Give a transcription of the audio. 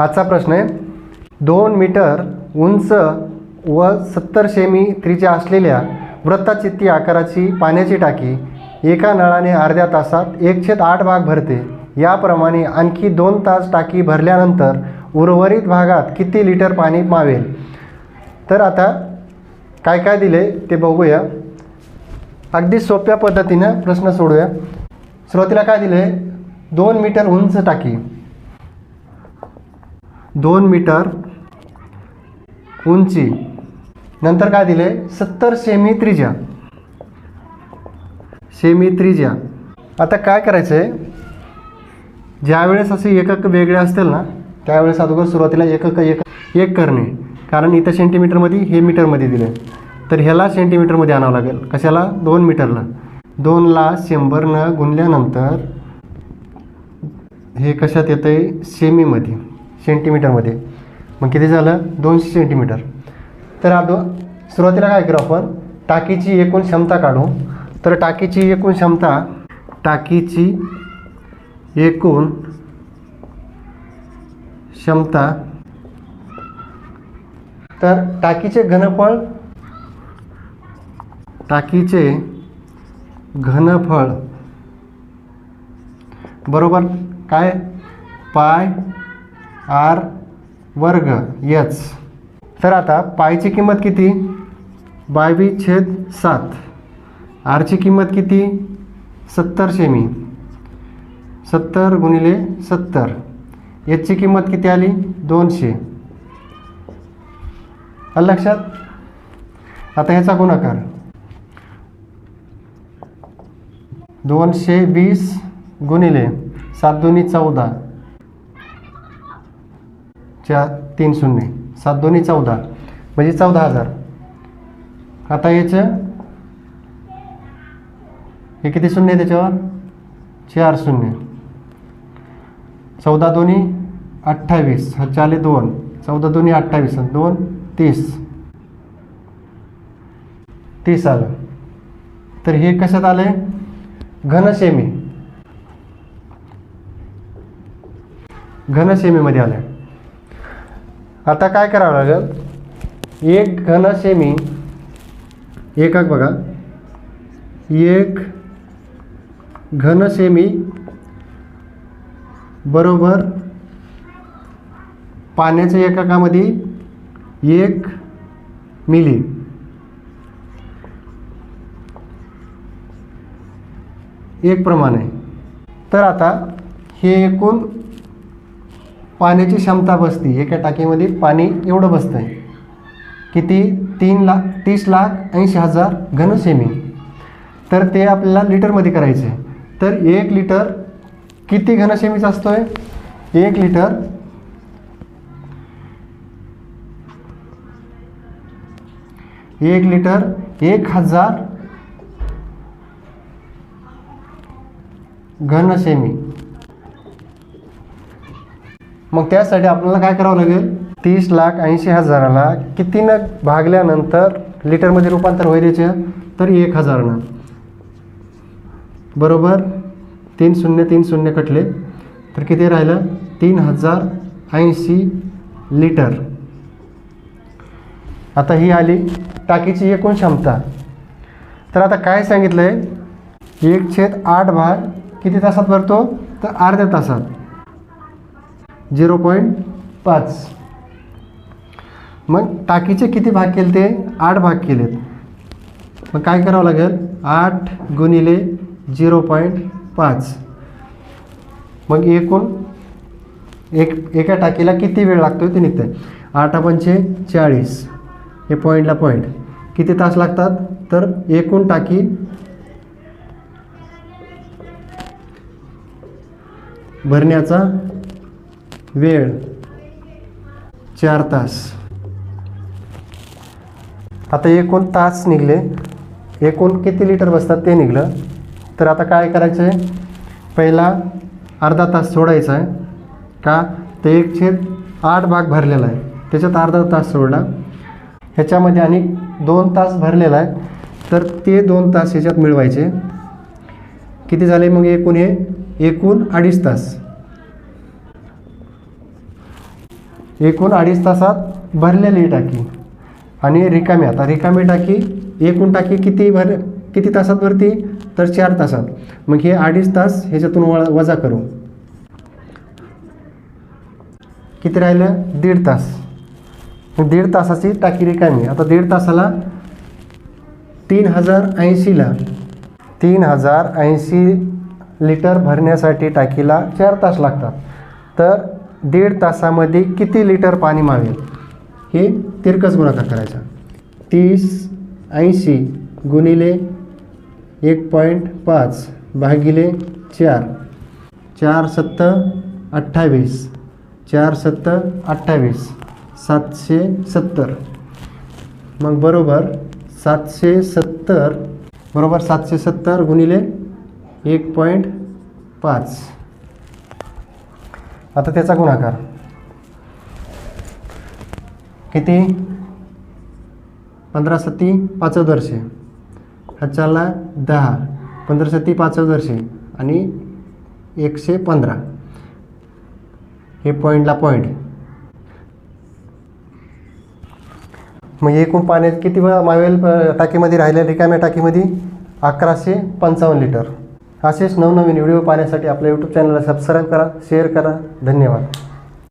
आजचा प्रश्न आहे. दोन मीटर उंच व सत्तर सेमी त्रिज्या असलेल्या वृत्ताचित्ती आकाराची पाण्याची टाकी एका नळाने अर्ध्या तासात एक छेद आठ भाग भरते. याप्रमाणे आणखी दोन तास टाकी भरल्यानंतर उर्वरित भागात किती लिटर पाणी मावेल? तर आता काय काय दिले ते बघूया. अगदी सोप्या पद्धतीनं प्रश्न सोडूया. सुरुवातीला काय दिले? दोन मीटर उंच टाकी. दोन मीटर उंची. नंतर काय दिले? सत्तर सेमी त्रिज्या सेमी त्रिज्या आता काय करायचं आहे ज्यावेळेस असे एकक वेगळे असतील ना त्यावेळेस अगोदर सुरुवातीला एकक एक एक करणे. कारण इथं सेंटीमीटरमध्ये हे मीटरमध्ये दिले. तर ह्याला सेंटीमीटरमध्ये आणावं लागेल. कशाला? दोन मीटरला. दोनला शंभरनं गुणल्यानंतर हे कशात येतं आहे सेमीमध्ये. सेंटीमीटरमध्ये. मग किती झालं? दोनशे सेंटीमीटर. तर आदो सुरुवातीला काय करू आपण? टाकीची एकूण क्षमता काढू. तर टाकीची एकूण क्षमता टाकीची एकूण क्षमता तर टाकीचे घनफळ टाकीचे घनफळ बरोबर काय? पाय आर वर्ग यच. तर आता पायची किंमत किती? बावीस छेद सात. आरची किंमत किती? सत्तर सेमी सत्तर गुणिले सत्तर. याची किंमत किती आली? दोनशे. लक्षात? आता ह्याचा गुणाकार. दोनशे वीस गुणिले सात दोन्ही चौदा. चार तीन शून्य. सात दोन्ही चौदा. म्हणजे चौदा हजार. आता याचं हे किती शून्य आहे त्याच्यावर? चार शून्य. चौदा दोन्ही अठ्ठावीस. हा चाले दोन. चौदा दोन्ही अठ्ठावीस. दोन तीस. तीस आलं. तर हे कशात आलं आहे घनसेमी घनसेमीमध्ये आलं आहे आता काय करावं लागेल? एक घन सेमी एकक बघा. एक घनसेमी बरोबर पाण्याच्या एककामध्ये एक मिली. एक प्रमाण. आहे तर आता हे एकूण पाण्याची क्षमता बसती. एका टाकीमध्ये पाणी एवढं बसतं आहे किती? तीन लाख तीस लाख ऐंशी हजार घनसेमी तर ते आपल्याला लिटरमध्ये करायचे आहे तर एक लिटर किती घनसेमीचा असतो आहे एक लिटर एक लिटर एक हजार घनसेमी मग त्यासाठी आपल्याला काय करावं लागेल? तीस लाख ऐंशी हजाराला कितीनं भागल्यानंतर लिटरमध्ये रूपांतर होईल याचं? तर एक हजारानं. बरोबर? तीन शून्य तीन शून्य कटले. तर किती राहिलं? तीन हजार ऐंशी लिटर. आता ही आली टाकीची एकूण क्षमता. तर आता काय सांगितलं आहे एक छेद आठ भाग किती तासात भरतो? तर अर्ध्या तासात. झिरो पॉईंट पाच. मग टाकीचे किती भाग केले ते? आठ भाग केलेत. मग काय करावं लागेल? आठ गुणिले झिरो पॉईंट पाच. मग एकूण एक एका टाकीला किती वेळ लागतो ते निघतं आहे आठ पंचे चाळीस. हे पॉईंटला पॉईंट. किती तास लागतात? तर एकूण टाकी भरण्याचा वेळ. चार तास. आता एकूण तास निघले. एकूण किती लिटर बसतात ते निघलं. तर आता काय करायचं आहे पहिला अर्धा तास सोडायचा आहे. का? ते एक छेद आठ भाग भरलेला आहे. त्याच्यात अर्धा तास सोडला. ह्याच्यामध्ये आणि दोन तास भरलेला आहे. तर ते दोन तास ह्याच्यात मिळवायचे. किती झाले मग एकूण हे? एकूण अडीच तास. एकूण अडीच तासात भरलेली टाकी. आणि रिकामी आता रिकामी टाकी एकूण टाकी किती भर किती तासात भरती? तर चार तासात. मग हे अडीच तास ह्याच्यातून व वजा करू. किती राहिलं? दीड तास. दीड तासाची टाकी रिकामी. आता दीड तासाला तीन हजार ऐंशीला तीन हजार ऐंशी लिटर भरण्यासाठी टाकीला चार तास लागतात. तर दीड तासामध्ये किती लिटर पाणी मावेल? हे तिरकस गुणाकार करायचा. तीस ऐंशी गुणिले एक पॉईंट पाच भागिले चार. चार सत्त अठ्ठावीस. चार सत्त अठ्ठावीस. सातशे सत्तर. मग बरोबर सातशे सत्तर बरोबर सातशे सत्तर गुणिले एक पॉईंट पाच. आता त्याचा गुणाकार. किती? पंधरा सत्ती पाचवदर्शे ह्याच्याला दहा. पंधरा सत्ती पाचवदर्शे आणि एकशे पंधरा. हे पॉईंटला पॉईंट मग एकूण पाण्यात किती मावेल टाकीमध्ये राहिल्या रिकाम्या टाकीमध्ये? अकराशे पंचावन्न लिटर. असेच नवनवीन व्हिडिओ पाहण्यासाठी आपल्या यूट्यूब चॅनलला सबस्क्राईब करा शेअर करा. धन्यवाद.